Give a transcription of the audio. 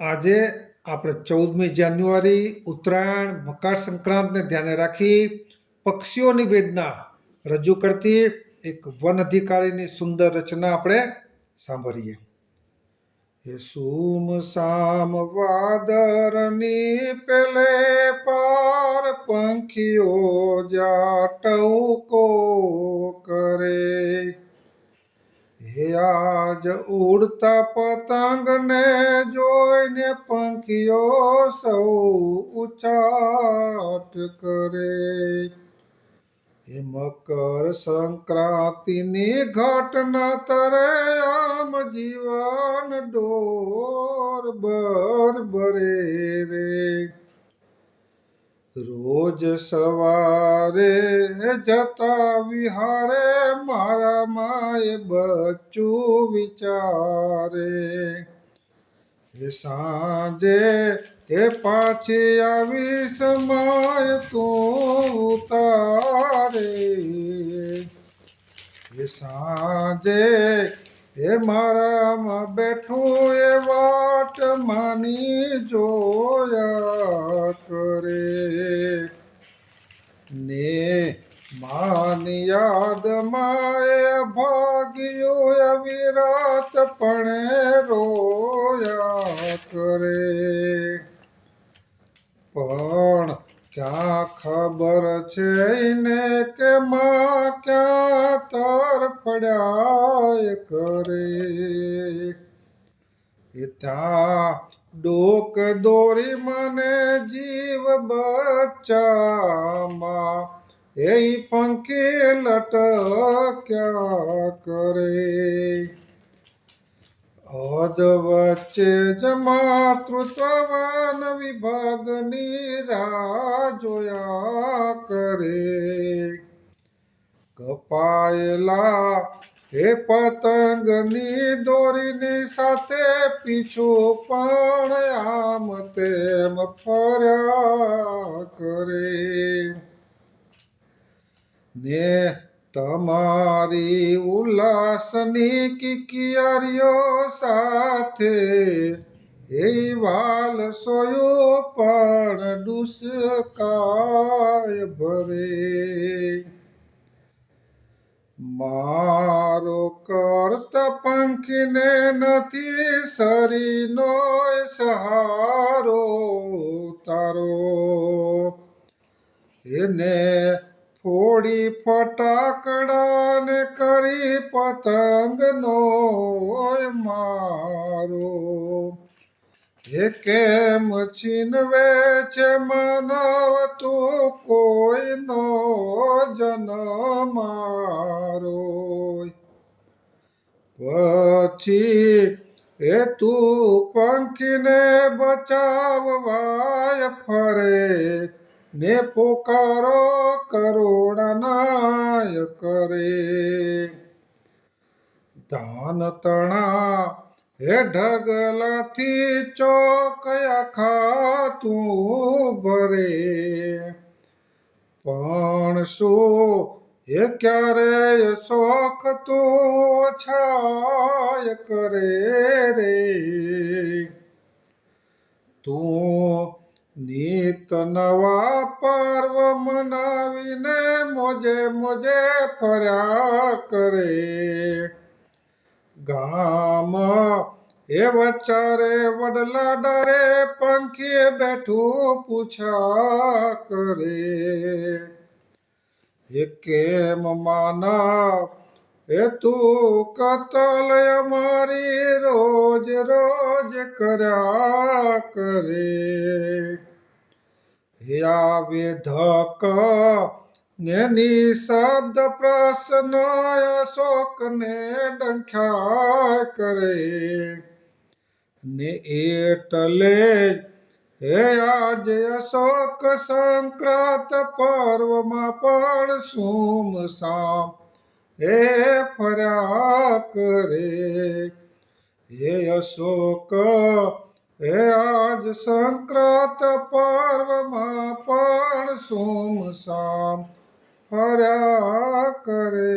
આજે આપણે ચૌદમી જાન્યુઆરી ઉત્તરાયણ, મકર સંક્રાંતને ધ્યાને રાખી પક્ષીઓની વેદના રજૂ કરતી એક વન અધિકારીની સુંદર રચના આપણે સાંભળીએ. એ સુમ સામ વાદરની પેલે પાર પંખીઓ જાટવકો આજ ઉડતા પતંગને જોઈને પંખીઓ સૌ ઉચાટ કરે. એ મકર સંક્રાંતિની ઘટના તરે આમ જીવન ડોર બર બરે રે રોજ સવારે જતા વિહારે મારા માય બચ્ચું વિચારે. સાંજે એ પાછી આવી સમાય તું ઉતારે. સાંજે એ મારામાં બેઠું એ વાટ માની જોયા કરે. ને માની યાદમાં એ ભાગ્યું એ વિરાટ પણ રોયા કરે. પણ ક્યાં ખબર છે ને કે માં ક્યાં તરફડ્યા કરે એ ત્યાં ડોક દોરી મને જીવ બચ્ચામાં એ પંખી લટક્યા કરે. વચ્ચે જ માતૃત્વવાન વિભાગની રાહ જોયા કરે. કપાયેલા હે પતંગની દોરીની સાથે પીછું પણ આમ તેમ ફર્યા કરે. ને તમારી ઉલ્લાસની કિકિયારીઓ સાથે એ વાલ સોયો પણ દુષ્કાય ભરે. મારો કરત પંખીને નથી શરીનો સહારો તારો. એને ફોડી ફટાકડાને કરી પતંગનો મારો. હે કેમ છીનવે છે માનવ તું કોઈનો જન્મારો પછી એ તું પંખીને બચાવવાય ફરે. ને પોકારો કરોડનાય કરે ધાન તણા હે ઢગલાથી ચોકયા ખાતું ભરે. પણ શું એ ક્યારે શોખ તું છાય કરે રે? તું નિત નવા પર્વ મનાવીને મોજે મોજે ફર્યા કરે. ગામ એ વચારે, વડલા ડરે પંખીએ બેઠું પૂછા કરે. એ કેમ માના? એ તું કતલ અમારી રોજ રોજ કર્યા કરે. હે આવે ધક નેની શબ્દ પ્રશ્ન અશોકને ડંખ્યા કરે ને એટલે હે આજ અશોક સંક્રાંત પર્વમાં પણ સુમ સામ હે ફર્યા કરે હે અશોક હે આજ સંક્રાંત પર્વમાં પણ સુમ સામ ફર્યા કરે